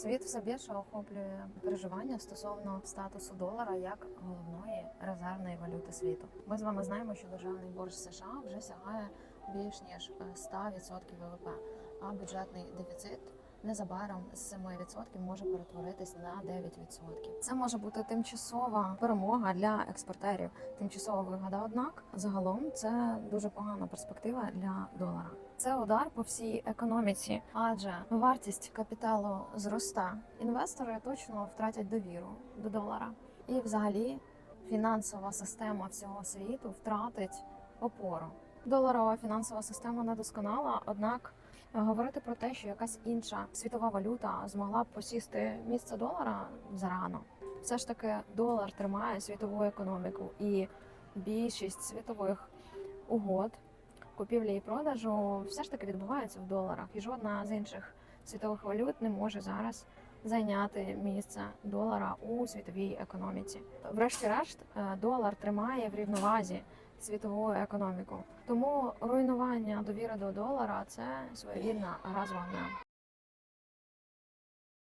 Світ все більше охоплює переживання стосовно статусу долара як головної резервної валюти світу. Ми з вами знаємо, що державний борг США вже сягає більш ніж е, 100% ВВП, а бюджетний дефіцит незабаром з 7% може перетворитись на 9%. Це може бути тимчасова перемога для експортерів, тимчасова вигода. Однак загалом це дуже погана перспектива для долара. Це удар по всій економіці, адже вартість капіталу зроста. Інвестори точно втратять довіру до долара, і взагалі фінансова система всього світу втратить опору. Доларова фінансова система недосконала, однак е, говорити про те, що якась інша світова валюта змогла б посісти місце долара зарано. Все ж таки, долар тримає світову економіку, і більшість світових угод купівлі і продажу все ж таки відбувається в доларах, і жодна з інших світових валют не може зараз зайняти місце долара у світовій економіці. Врешті-решт, е, долар тримає в рівновазі світову економіку. Тому руйнування довіри до долара це своєрідна гра.